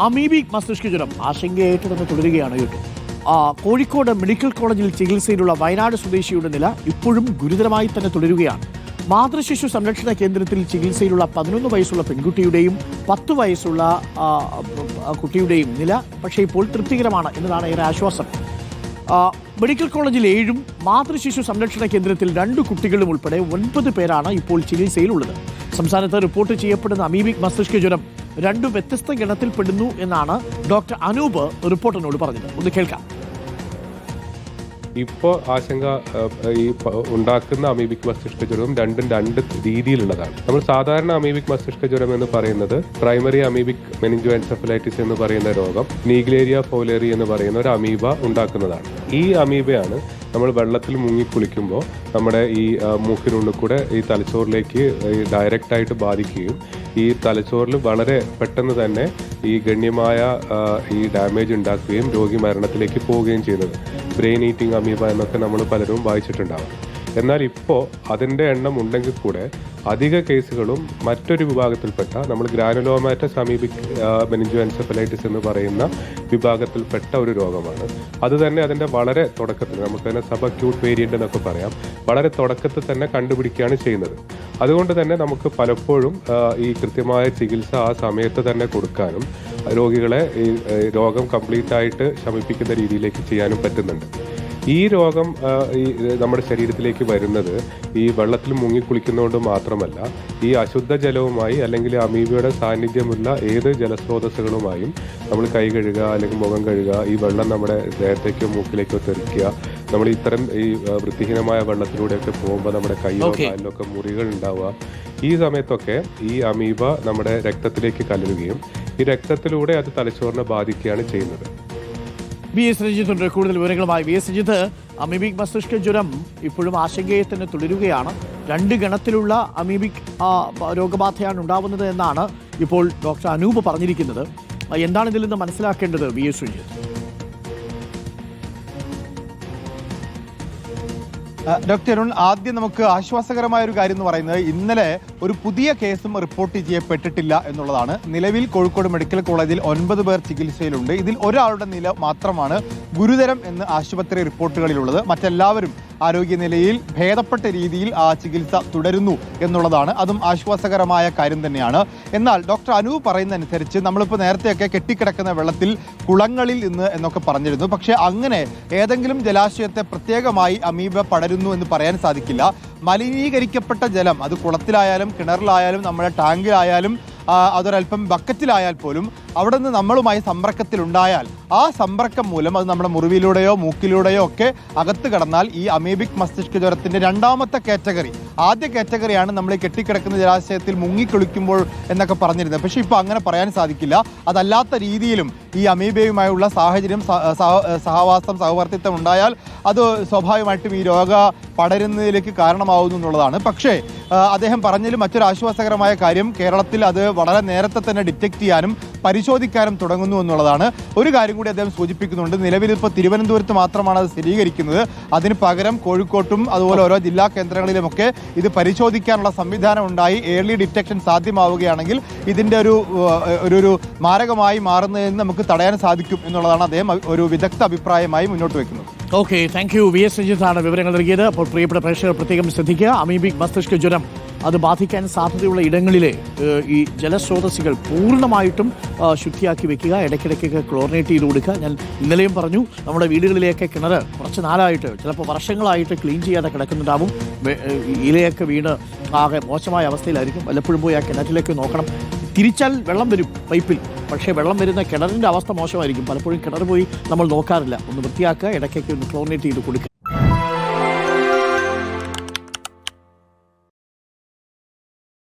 Amoebic മസ്തിഷ്ക ജ്വരം ആശങ്കയായിട്ട് തന്നെ തുടരുകയാണ് ആ, കോഴിക്കോട് മെഡിക്കൽ കോളേജിൽ ചികിത്സയിലുള്ള വയനാട് സ്വദേശിയുടെ നില ഇപ്പോഴും ഗുരുതരമായി തന്നെ തുടരുകയാണ്. മാതൃശിശു സംരക്ഷണ കേന്ദ്രത്തിൽ ചികിത്സയിലുള്ള പതിനൊന്ന് വയസ്സുള്ള പെൺകുട്ടിയുടെയും പത്ത് വയസ്സുള്ള കുട്ടിയുടെയും നില പക്ഷേ ഇപ്പോൾ തൃപ്തികരമാണ് എന്നതാണ് ഏറെ ആശ്വാസം. മെഡിക്കൽ കോളേജിൽ ഏഴും മാതൃശിശു സംരക്ഷണ കേന്ദ്രത്തിൽ രണ്ട് കുട്ടികളും ഉൾപ്പെടെ ഒൻപത് പേരാണ് ഇപ്പോൾ ചികിത്സയിലുള്ളത്. സംസ്ഥാനത്ത് റിപ്പോർട്ട് ചെയ്യപ്പെടുന്ന അമീബിക് മസ്തിഷ്ക ജ്വരം രണ്ടു വ്യത്യസ്ത ഗണത്തിൽപ്പെടുന്നു എന്നാണ് ഡോക്ടർ അനൂപ് റിപ്പോർട്ടിനോട് പറഞ്ഞത്. ഒന്ന് കേൾക്കാം. ഇപ്പോൾ ആശങ്ക ഈ ഉണ്ടാക്കുന്ന അമീബിക് മസ്തിഷ്ക ജ്വരവും രണ്ടും രണ്ട് രീതിയിലുള്ളതാണ്. നമ്മൾ സാധാരണ അമീബിക് മസ്തിഷ്ക ജ്വരം എന്ന് പറയുന്നത് പ്രൈമറി അമീബിക് മെനിഞ്ചോ എൻസഫലൈറ്റിസ് എന്ന് പറയുന്ന രോഗം നീഗ്ലേരിയ ഫോലേറി എന്ന് പറയുന്ന ഒരു അമീബ ഉണ്ടാക്കുന്നതാണ്. ഈ അമീബയാണ് നമ്മൾ വെള്ളത്തിൽ മുങ്ങി കുളിക്കുമ്പോൾ നമ്മുടെ ഈ മൂക്കിനുള്ളിൽ കൂടെ ഈ തലച്ചോറിലേക്ക് ഡയറക്റ്റായിട്ട് ബാധിക്കുകയും ഈ തലച്ചോറിൽ വളരെ പെട്ടെന്ന് തന്നെ ഈ ഗണ്യമായ ഈ ഡാമേജ് ഉണ്ടാക്കുകയും രോഗി മരണത്തിലേക്ക് പോവുകയും ചെയ്യുന്നത്. ബ്രെയിൻ ഈറ്റിംഗ് അമീബ എന്നൊക്കെ നമ്മൾ പലരും വായിച്ചിട്ടുണ്ടാവും. എന്നാൽ ഇപ്പോൾ അതിന്റെ എണ്ണം ഉണ്ടെങ്കിൽ കൂടെ അധിക കേസുകളും മറ്റൊരു വിഭാഗത്തിൽപ്പെട്ട നമ്മൾ ഗ്രാനുലോമാറ്റ സമീപി മെനിഞ്ചോ എൻസെഫലൈറ്റിസ് എന്ന് പറയുന്ന വിഭാഗത്തിൽപ്പെട്ട ഒരു രോഗമാണ്. അതുതന്നെ അതിന്റെ വളരെ തുടക്കത്തിൽ നമുക്ക് തന്നെ സബ് അക്യൂട്ട് വേരിയന്റ് എന്നൊക്കെ പറയാം. വളരെ തുടക്കത്തിൽ തന്നെ കണ്ടുപിടിക്കുകയാണ് ചെയ്യുന്നത്. അതുകൊണ്ട് തന്നെ നമുക്ക് പലപ്പോഴും ഈ കൃത്യമായ ചികിത്സ ആ സമയത്ത് തന്നെ കൊടുക്കാനും രോഗികളെ ഈ രോഗം കംപ്ലീറ്റ് ആയിട്ട് ശമിപ്പിക്കുന്ന രീതിയിലേക്ക് ചെയ്യാനും പറ്റുന്നുണ്ട്. ഈ രോഗം ഈ നമ്മുടെ ശരീരത്തിലേക്ക് വരുന്നത് ഈ വെള്ളത്തിൽ മുങ്ങിക്കുളിക്കുന്നതുകൊണ്ട് മാത്രമല്ല ഈ അശുദ്ധ ജലവുമായി അല്ലെങ്കിൽ അമീബയുടെ സാന്നിധ്യമുള്ള ഏത് ജലസ്രോതസ്സുകളുമായും നമ്മൾ കൈ കഴുകുക അല്ലെങ്കിൽ മുഖം കഴുകുക ഈ വെള്ളം നമ്മുടെ ദേഹത്തേക്കോ മൂക്കിലേക്കോ തെറിക്കുക നമ്മൾ ഇത്തരം ഈ വൃത്തിഹീനമായ വെള്ളത്തിലൂടെയൊക്കെ പോകുമ്പോൾ നമ്മുടെ കൈയോ. കാലിലോ ഒക്കെ മുറികൾ ഉണ്ടാവുക ഈ സമയത്തൊക്കെ ഈ അമീബ നമ്മുടെ രക്തത്തിലേക്ക് കലരുകയും ഈ രക്തത്തിലൂടെ അത് തലച്ചോറിനെ ബാധിക്കുകയാണ് ചെയ്യുന്നത് വി എസ് രഞ്ജിത്തുണ്ട്. കൂടുതൽ വിവരങ്ങളുമായി വി എസ് രഞ്ജിത്ത്. അമീബിക് മസ്തിഷ്ക ജ്വരം ഇപ്പോഴും ആശങ്കയെ തന്നെ തുടരുകയാണ്. രണ്ട് ഗണത്തിലുള്ള അമീബിക് രോഗബാധയാണ് ഉണ്ടാവുന്നത് എന്നാണ് ഇപ്പോൾ ഡോക്ടർ അനൂപ് പറഞ്ഞിരിക്കുന്നത്. എന്താണ് ഇതിൽ നിന്ന് മനസ്സിലാക്കേണ്ടത് V S Ranjith? Doctor Arun ആദ്യം നമുക്ക് ആശ്വാസകരമായ ഒരു കാര്യം എന്ന് പറയുന്നത് ഇന്നലെ ഒരു പുതിയ കേസും റിപ്പോർട്ട് ചെയ്യപ്പെട്ടിട്ടില്ല എന്നുള്ളതാണ്. നിലവിൽ കോഴിക്കോട് മെഡിക്കൽ കോളേജിൽ ഒൻപത് പേർ ചികിത്സയിലുണ്ട്. ഇതിൽ ഒരാളുടെ നില മാത്രമാണ് ഗുരുതരം എന്ന് ആശുപത്രി റിപ്പോർട്ടുകളിലുള്ളത്. മറ്റെല്ലാവരും ആരോഗ്യനിലയിൽ ഭേദപ്പെട്ട രീതിയിൽ ആ ചികിത്സ തുടരുന്നു എന്നുള്ളതാണ്. അതും ആശ്വാസകരമായ കാര്യം തന്നെയാണ്. എന്നാൽ ഡോക്ടർ അനു പറയുന്നതനുസരിച്ച് നമ്മളിപ്പോൾ നേരത്തെയൊക്കെ കെട്ടിക്കിടക്കുന്ന വെള്ളത്തിൽ കുളങ്ങളിൽ നിന്ന് എന്നൊക്കെ പറഞ്ഞിരുന്നു. പക്ഷേ അങ്ങനെ ഏതെങ്കിലും ജലാശയത്തെ പ്രത്യേകമായി അമീബ പടരുന്നു എന്ന് പറയാൻ സാധിക്കില്ല. മലിനീകരിക്കപ്പെട്ട ജലം അത് കുളത്തിലായാലും കിണറിലായാലും നമ്മുടെ ടാങ്കിലായാലും അതൊരൽപ്പം ബക്കറ്റിലായാൽ പോലും അവിടെ നിന്ന് നമ്മളുമായി സമ്പർക്കത്തിലുണ്ടായാൽ ആ സമ്പർക്കം മൂലം അത് നമ്മുടെ മുറിവിലൂടെയോ മൂക്കിലൂടെയോ ഒക്കെ അകത്ത് കടന്നാൽ ഈ അമീബിക് മസ്തിഷ്ക ജ്വരത്തിന്റെ രണ്ടാമത്തെ കാറ്റഗറി. ആദ്യ കാറ്റഗറിയാണ് നമ്മൾ ഈ കെട്ടിക്കിടക്കുന്ന ജലാശയത്തിൽ മുങ്ങിക്കുളിക്കുമ്പോൾ എന്നൊക്കെ പറഞ്ഞിരുന്നത്. പക്ഷേ ഇപ്പോൾ അങ്ങനെ പറയാൻ സാധിക്കില്ല. അതല്ലാത്ത രീതിയിലും ഈ അമീബയുമായുള്ള സാഹചര്യം സഹവാസം സഹവർത്തിത്വം ഉണ്ടായാൽ അത് സ്വാഭാവികമായിട്ടും ഈ രോഗ പടരുന്നതിലേക്ക് കാരണമാവുന്നു എന്നുള്ളതാണ്. പക്ഷേ അദ്ദേഹം പറഞ്ഞതിൽ മറ്റൊരു ആശ്വാസകരമായ കാര്യം കേരളത്തിൽ അത് വളരെ നേരത്തെ തന്നെ ഡിറ്റക്ട് ചെയ്യാനും പരിശോധിക്കാനും തുടങ്ങുന്നു എന്നുള്ളതാണ്. ഒരു കാര്യം കൂടി അദ്ദേഹം സൂചിപ്പിക്കുന്നുണ്ട്. നിലവിൽ ഇപ്പോൾ തിരുവനന്തപുരത്ത് മാത്രമാണ് അത് സ്ഥിരീകരിക്കുന്നത്. അതിന് പകരം കോഴിക്കോട്ടും അതുപോലെ ഓരോ ജില്ലാ കേന്ദ്രങ്ങളിലുമൊക്കെ ഇത് പരിശോധിക്കാനുള്ള സംവിധാനം ഉണ്ടായി. ഏർലി ഡിറ്റക്ഷൻ സാധ്യമാവുകയാണെങ്കിൽ ഇതിന്റെ ഒരു ഒരു മാരകമായി മാറുന്നതിന് നമുക്ക് തടയാൻ സാധിക്കും എന്നുള്ളതാണ് അദ്ദേഹം ഒരു വിദഗ്ധ അഭിപ്രായമായി മുന്നോട്ട് വെക്കുന്നത്. Okay thank you V S രഞ്ജിത്താണ് വിവരങ്ങൾ നൽകിയത്. അപ്പോൾ പ്രിയപ്പെട്ട പ്രേക്ഷകർ പ്രത്യേകം ശ്രദ്ധിക്കുക. അമീബിക് മസ്തിഷ്ക ജ്വരം അത് ബാധിക്കാൻ സാധ്യതയുള്ള ഇടങ്ങളിലെ ഈ ജലസ്രോതസ്സുകൾ പൂർണമായിട്ടും ശുദ്ധിയാക്കി വെക്കുക ഇടയ്ക്കിടയ്ക്കൊക്കെ ക്ലോറിനേറ്റ് ചെയ്ത് കൊടുക്കുക. ഞാൻ ഇന്നലെയും പറഞ്ഞു നമ്മുടെ വീടുകളിലെയൊക്കെ കിണർ കുറച്ച് നാളായിട്ട് ചിലപ്പോൾ വർഷങ്ങളായിട്ട് ക്ലീൻ ചെയ്യാതെ കിടക്കുന്നുണ്ടാവും. ഇലയൊക്കെ വീണ് ആകെ മോശമായ അവസ്ഥയിലായിരിക്കും. വല്ലപ്പോഴും പോയി ആ കിണറ്റിലേക്ക് നോക്കണം. തിരിച്ചാൽ വെള്ളം വരും പൈപ്പിൽ. പക്ഷേ വെള്ളം വരുന്ന കിണറിന്റെ അവസ്ഥ മോശമായിരിക്കും. പലപ്പോഴും കിണർ പോയി നമ്മൾ നോക്കാറില്ല. ഒന്ന് വൃത്തിയാക്കുക ഇടയ്ക്കൊക്കെ ഒന്ന് ക്ലോറിനേറ്റ് ചെയ്ത് കൊടുക്കുക.